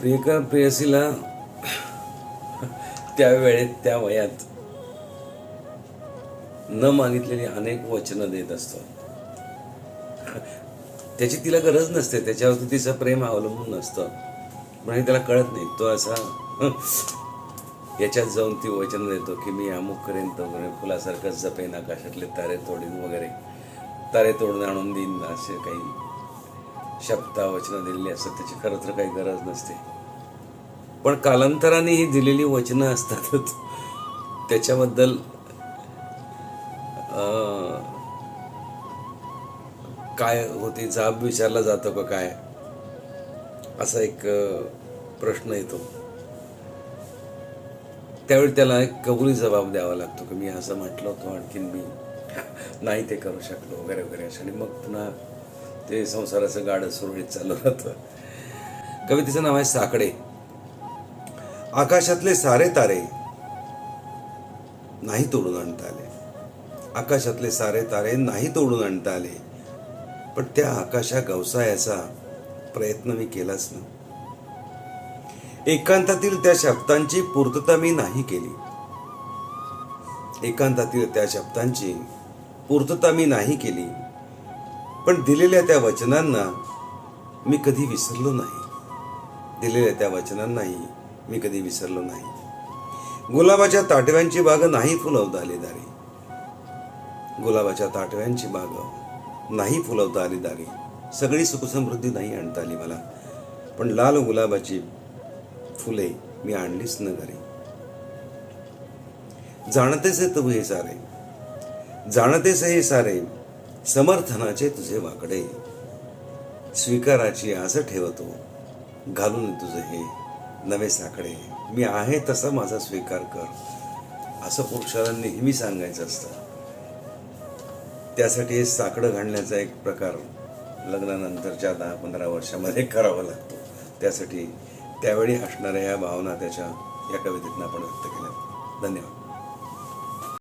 प्रियकर प्रेयसीला त्या वेळेत त्या वयात न मागितलेली अनेक वचनं देत असतो. त्याची तिला गरज नसते त्याच्यावरती तिचं प्रेम अवलंबून नसतं. म्हणजे त्याला कळत नाही तो असा याच्यात जाऊन ती वचन देतो की मी अमुक करेन तो करेन फुलासारखंच जपेन आकाशातले तारे तोडीन वगैरे. तारे तोडून आणून देईन असे काही शब्दावचनं दिलेली असतात त्याची खरं तर काही गरज नसते. पण कालांतराने ही दिलेली वचनं असतातच. त्याच्याबद्दल काय होती जाब विचारला जातो का काय? असा एक प्रश्न येतो. त्यावेळी त्याला एक कबुली जबाब द्यावा लागतो की मी असं म्हटलं होतो आणखीन मी नाही ते करू शकलो वगैरे वगैरे असं. आणि मग पुन्हा ते संसाराचं गाडं सुरळीत चालू राहतं. कवितेचं नाव आहे साकडे. आकाशातले सारे तारे नाही तोडून आणता आले. आकाशातले सारे तारे नाही तोडून आणता आले. पण त्या आकाशा गवसायाचा प्रयत्न मी केलाच ना. एकांतातील त्या शब्दांची पूर्तता मी नाही केली. एकांतातील त्या शब्दांची पूर्तता मी नाही केली. पण दिलेल्या त्या वचनांना मी कधी विसरलो नाही. दिलेल्या त्या वचनांनाही मी कधी विसरलो नाही. गुलाबाच्या ताटव्यांची बाग नाही फुलवता आली दारी. गुलाबाच्या ताटव्यांची बाग नाही फुलवता आली दारी. सगळी सुखसमृद्धी नाही आणता आली मला. पण लाल गुलाबाची फुले मी आणलीच न घरी. जाणतेच आहे तू हे सारे. जाणतेच हे सारे. समर्थनाचे तुझे वाकडे. स्वीकाराची आस ठेवतो. घालून तुझे हे नवे साकडे. मी आहे तसा माझा स्वीकार कर. असं पुरुषाला नेहमी सांगायचं असतं. त्यासाठी हे साकडं घालण्याचा एक प्रकार लग्नानंतरच्या दहा पंधरा वर्षामध्ये करावा लागतो. त्यासाठी त्यावेळी असणाऱ्या या भावना त्याच्या या कवितेतनं आपण व्यक्त केल्या. धन्यवाद.